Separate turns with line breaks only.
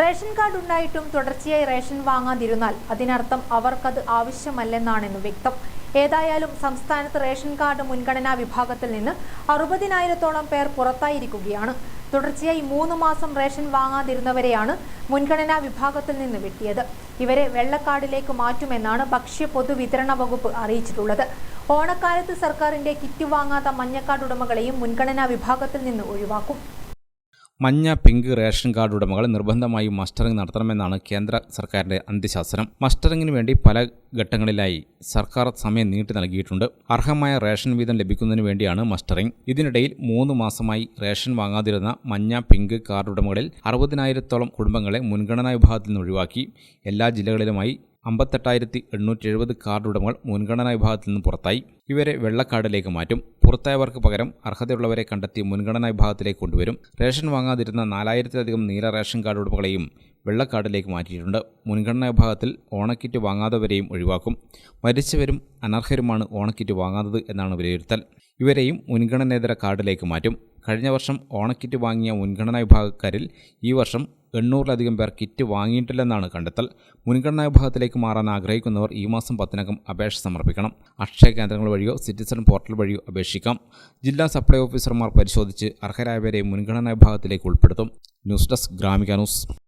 Ration card ഉണ്ടായിട്ടും തുടർച്ചയായി ration വാങ്ങാതിരുന്നാൽ അതിനർത്ഥം അവർക്കത് ആവശ്യമല്ലെന്നാണെന്ന് വ്യക്തം. ഏതായാലും സംസ്ഥാനത്ത് റേഷൻ കാർഡ് മുൻഗണനാ വിഭാഗത്തിൽ നിന്ന് അറുപതിനായിരത്തോളം പേർ പുറത്തായിരിക്കുകയാണ്. തുടർച്ചയായി മൂന്ന് മാസം റേഷൻ വാങ്ങാതിരുന്നവരെയാണ് മുൻഗണനാ വിഭാഗത്തിൽ നിന്ന് വെട്ടിയത്. ഇവരെ വെള്ളക്കാർഡിലേക്ക് മാറ്റുമെന്നാണ് ഭക്ഷ്യ പൊതുവിതരണ വകുപ്പ് അറിയിച്ചിട്ടുള്ളത്. ഓണക്കാലത്ത് സർക്കാരിന്റെ കിറ്റ് വാങ്ങാത്ത മഞ്ഞക്കാർഡ് ഉടമകളെയും മുൻഗണനാ വിഭാഗത്തിൽ നിന്ന് ഒഴിവാക്കും.
മഞ്ഞ പിങ്ക് റേഷൻ കാർഡ് ഉടമകൾ നിർബന്ധമായും മസ്റ്ററിംഗ് നടത്തണമെന്നാണ് കേന്ദ്ര സർക്കാരിന്റെ അന്ത്യശാസനം. മസ്റ്ററിംഗിന് വേണ്ടി പല ഘട്ടങ്ങളിലായി സർക്കാർ സമയം നീട്ടി നൽകിയിട്ടുണ്ട്. അർഹമായ റേഷൻ വീതം ലഭിക്കുന്നതിന് വേണ്ടിയാണ് മസ്റ്ററിംഗ്. ഇതിനിടയിൽ മൂന്ന് മാസമായി റേഷൻ വാങ്ങാതിരുന്ന മഞ്ഞ പിങ്ക് കാർഡ് ഉടമകളിൽ അറുപതിനായിരത്തോളം കുടുംബങ്ങളെ മുൻഗണനാ വിഭാഗത്തിൽ നിന്ന് ഒഴിവാക്കി. എല്ലാ ജില്ലകളിലുമായി അമ്പത്തെട്ടായിരത്തി എണ്ണൂറ്റി എഴുപത് കാർഡ് ഉടമകൾ മുൻഗണനാ വിഭാഗത്തിൽ നിന്ന് പുറത്തായി. ഇവരെ വെള്ളക്കാർഡിലേക്ക് മാറ്റും. പുറത്തായവർക്ക് പകരം അർഹതയുള്ളവരെ കണ്ടെത്തി മുൻഗണനാ വിഭാഗത്തിലേക്ക് കൊണ്ടുവരും. റേഷൻ വാങ്ങാതിരുന്ന നാലായിരത്തിലധികം നീല റേഷൻ കാർഡ് ഉടമകളെയും വെള്ളക്കാർഡിലേക്ക് മാറ്റിയിട്ടുണ്ട്. മുൻഗണനാ വിഭാഗത്തിൽ ഓണക്കിറ്റ് വാങ്ങാത്തവരെയും ഒഴിവാക്കും. മരിച്ചവരും അനർഹരുമാണ് ഓണക്കിറ്റ് വാങ്ങാത്തത് എന്നാണ് വിലയിരുത്തൽ. ഇവരെയും മുൻഗണനേതര കാർഡിലേക്ക് മാറ്റും. കഴിഞ്ഞ വർഷം ഓണക്കിറ്റ് വാങ്ങിയ മുൻഗണനാ വിഭാഗക്കാരിൽ ഈ വർഷം എണ്ണൂറിലധികം പേർ കിറ്റ് വാങ്ങിയിട്ടില്ലെന്നാണ് കണ്ടെത്തൽ. മുൻഗണനാ വിഭാഗത്തിലേക്ക് മാറാൻ ആഗ്രഹിക്കുന്നവർ ഈ മാസം പത്തിനകം അപേക്ഷ സമർപ്പിക്കണം. അക്ഷയ കേന്ദ്രങ്ങൾ വഴിയോ സിറ്റിസൺ പോർട്ടൽ വഴിയോ അപേക്ഷിക്കാം. ജില്ലാ സപ്ലൈ ഓഫീസർമാർ പരിശോധിച്ച് അർഹരായവരെ മുൻഗണനാ വിഭാഗത്തിലേക്ക് ഉൾപ്പെടുത്തും. News desk Gramika news.